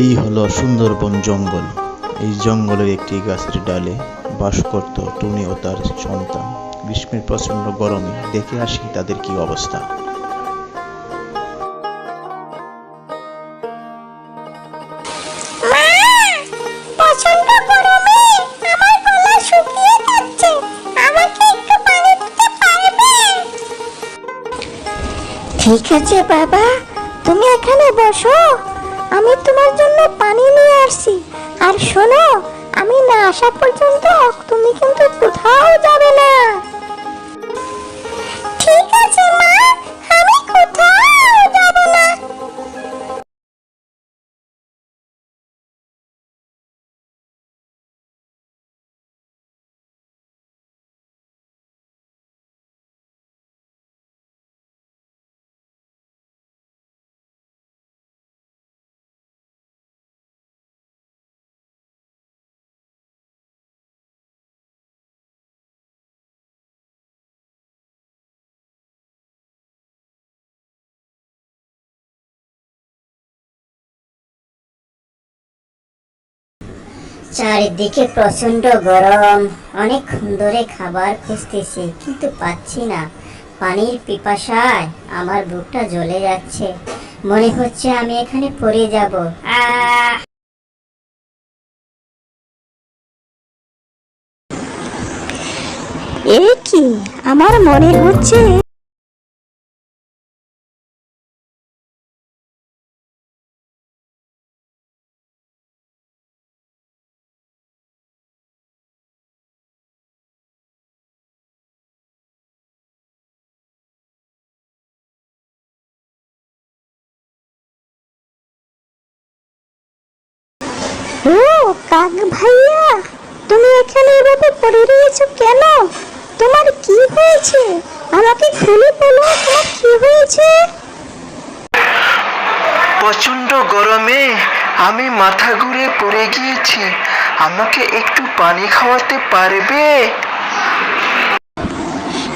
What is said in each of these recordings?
এই হলো সুন্দরবন জঙ্গল। এই জঙ্গলের একটি গাছের ডালে বাস করত টুনি ও তার সন্তান। গ্রীষ্মের প্রচণ্ড গরমে দেখে আসি তাদের কি অবস্থা। ঠিক আছে বাবা, তুমি এখানে বসো। আমি তোমার জন্য পানি নিয়ে আসছি। আর শোনো, আমি না আসা পর্যন্ত তুমি কিন্তু কোথাও যাবে না। চারিদিকে প্রচণ্ড গরম। অনেকক্ষণ ধরে খাবার খুঁজতেছি, কিন্তু পাচ্ছি না। পানির পিপাসায় আমার বুকটা জ্বলে যাচ্ছে। মনে হচ্ছে আমি এখানে পড়ে যাব। এ কি? আমার মনে হচ্ছে কাক ভাইয়া তুমি এখানে এভাবে পড়ে রয়েছো কেন? তোমার কি হয়েছে? আমাকে খুলে বলো তোমার কি হয়েছে? প্রচণ্ড গরমে আমি মাথা ঘুরে পড়ে গিয়েছি। আমাকে একটু পানি খাওয়াতে পারবে?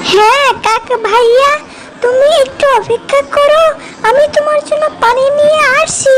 হ্যাঁ কাক ভাইয়া তুমি একটু অপেক্ষা করো আমি তোমার জন্য পানি নিয়ে আসছি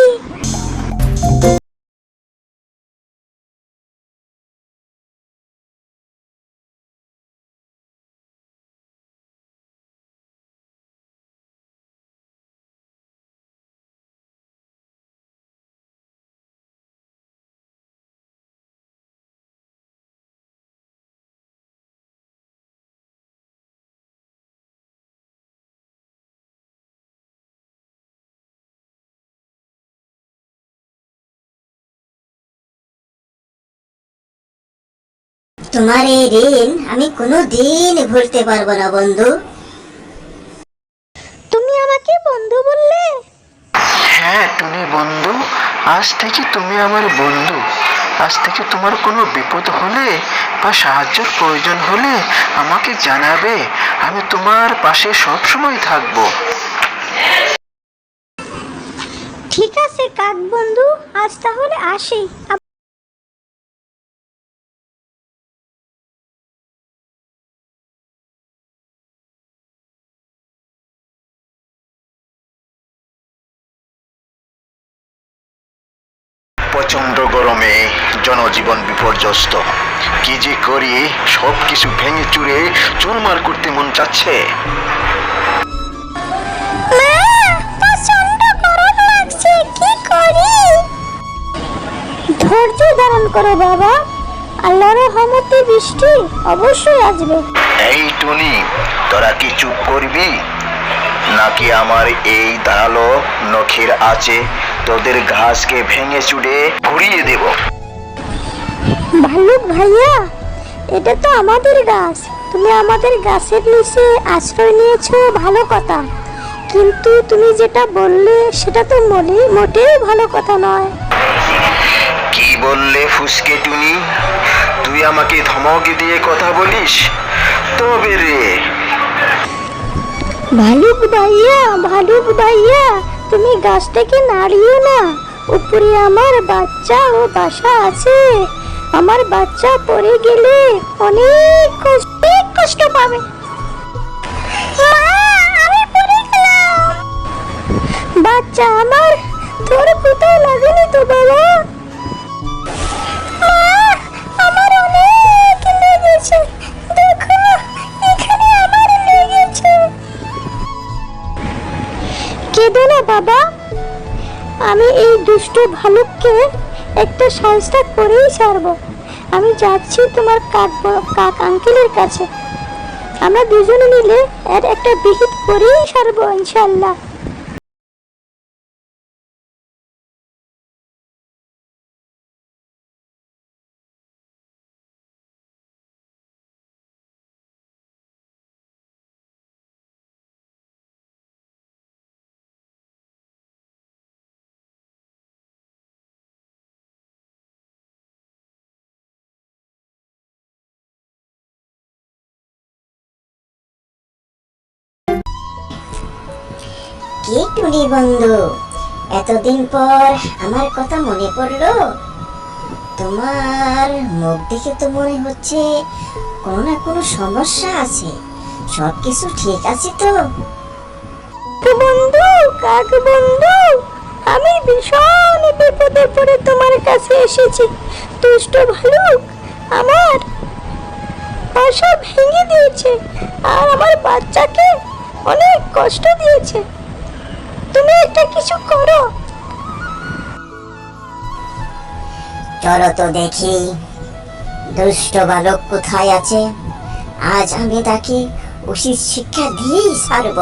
তোমার এই ঋণ আমি কোনো দিন ভুলতে পারব না বন্ধু। তুমি আমাকে বন্ধু বললে? হ্যাঁ তুমি বন্ধু। আজ থেকে তুমি আমার বন্ধু। আজ থেকে তোমার কোনো বিপদ হলে বা সাহায্যের প্রয়োজন হলে আমাকে জানাবে। আমি তোমার পাশে সব সময় থাকব। ঠিক আছে কাক বন্ধু। আজ তাহলে আসি। প্রচণ্ড গরমে জনজীবন বিপর্যস্ত। কি যে করি সব কিছু ভেঙে চুরে চুরমার করতে মন চাচ্ছে। ধৈর্য ধারণ করো বাবা আল্লাহর রহমতে বৃষ্টি অবশ্যই আসবে। এই টুনি তোরা কি চুপ করবি? নাকি আমার এই ধারালো নখের আছে তোদের ঘাসকে ভেঙে চুড়ে ঘুরিয়ে দেব? ভালুক ভাইয়া এটা তো আমাদের গাছ। তুমি আমাদের গাছের নিচে আশ্রয় নিয়েছো ভালো কথা। কিন্তু তুমি যেটা বললে সেটা তো মনে মোটেই ভালো কথা নয়। কি বললে ফুসকে টুনি? তুই আমাকে ধমক দিয়ে কথা বলিস? তবে রে ভালুক ভাইয়া ভালুক ভাইয়া, তুমি গাছটাকে নাড়িও না। উপরে আমার বাচ্চা ও বাসা আছে। আমার বাচ্চা পড়ে গেলে অনেক কষ্ট কষ্ট পাবে। বাচ্চা আমার তোর কোথাও লাগেনি তো বাবা। কেঁদো না, বাবা। আমি এই দুষ্ট ভালুককে একটা সাজটা করেই ছাড়ব। আমি যাচ্ছি তোমার কাক কাক আঙ্কেলের কাছে। আমরা দুজনে মিলে এর একটা বিহিত করেই ছাড়বো ইনশাল্লাহ কি টুনি বন্ধু? এতদিন পর আমার কথা মনে পড়ল। তোমার মুখ দেখে তো মনে হচ্ছে কোনো না কোনো সমস্যা আছে। সব কিছু ঠিক আছে তো? বন্ধু, কাক বন্ধু, আমি ভীষণ বিপদে পড়ে তোমার কাছে এসেছি। দুষ্ট ভালুক আমার। বাসা ভেঙে দিয়েছে আর আমার বাচ্চাকে অনেক কষ্ট দিয়েছে। তুমি একটা কিছু করো। চলো তো দেখি, দুষ্ট বালক কোথায় আছে? আজ আমি তাকে উচিত শিক্ষা দিয়েই ছাড়ব।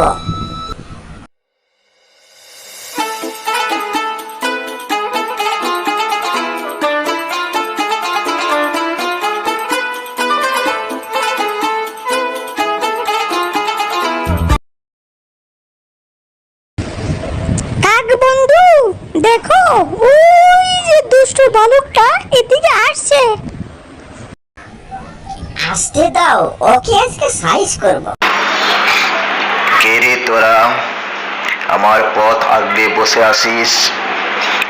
কাক বন্ধু। দেখো ওই যে দুষ্ট বালকটা এদিকে আসছে। আসতে দাও ওকে আজকে সাইজ করব। কে রে তোরা? আমার পথ আগলে বসে আসিস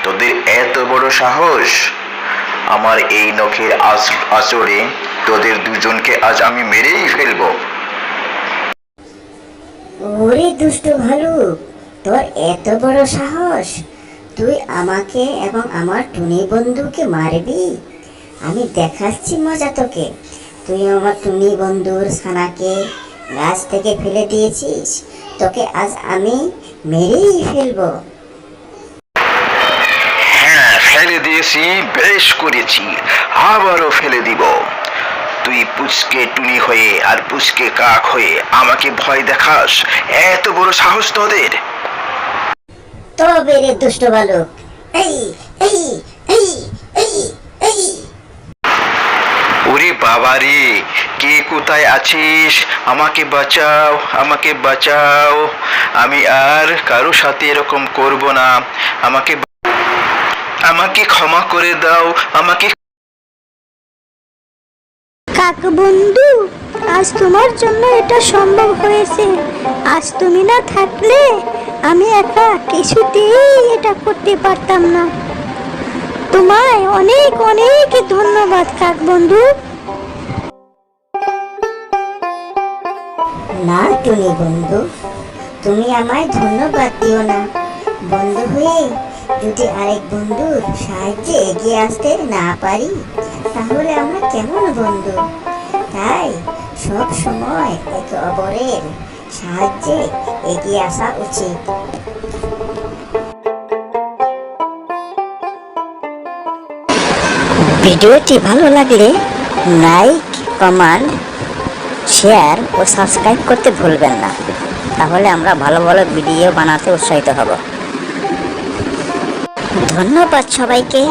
তোদের এত বড় সাহস? আমার এই নখের আচরে তোদের দুজনকে আজ আমি মেরেই ফেলব। ওরে দুষ্ট ভালুক তোর এত বড় সাহস। তুই আমাকে এবং আমার টুনি বন্ধুকে মারবি? আমি দেখাচ্ছি মজা তোকে। তুই আমার টুনি বন্ধুর ছানাকে গাছ থেকে ফেলে দিয়েছিস। তোকে আজ আমি মেরেই ফেলব। হ্যাঁ ফেলে দিয়েছি, বেশ করেছি। আবারও ফেলে দিব। তুই পুচকে টুনি হয়ে আর পুচকে কাক হয়ে আমাকে ভয় দেখাস? এত বড় সাহস তোদের? তবে রে দুষ্ট বালক। এই এই এই এই এই। ওরে বাবা রে কে কোথায় আছিস? আমাকে বাঁচাও আমাকে বাঁচাও। আমি আর কারও সাথে এরকম করব না। আমাকে আমাকে ক্ষমা করে দাও আমাকে কাক বন্ধু, আজ তোমার জন্য এটা সম্ভব হয়েছে। আজ তুমি না থাকলে আমি একা কিছুতেই এটা করতে পারতাম না। তোমায় অনেক অনেক ধন্যবাদ কাক বন্ধু। না টুনি বন্ধু, তুমি আমায় ধন্যবাদ দিও না। বন্ধু হয়ে যদি আরেক বন্ধুর সাহায্যে এগিয়ে আসতে না পারি তাহলে আমরা কেমন বন্ধু? তাই সব সময় একে অপরের সাহায্যে এগিয়ে আসা উচিত। ভিডিওটি ভালো লাগলে লাইক, কমেন্ট, শেয়ার ও সাবস্ক্রাইব করতে ভুলবেন না। তাহলে আমরা ভালো ভালো ভিডিও বানাতে উৎসাহিত হব। ধন্যবাদ সবাইকে।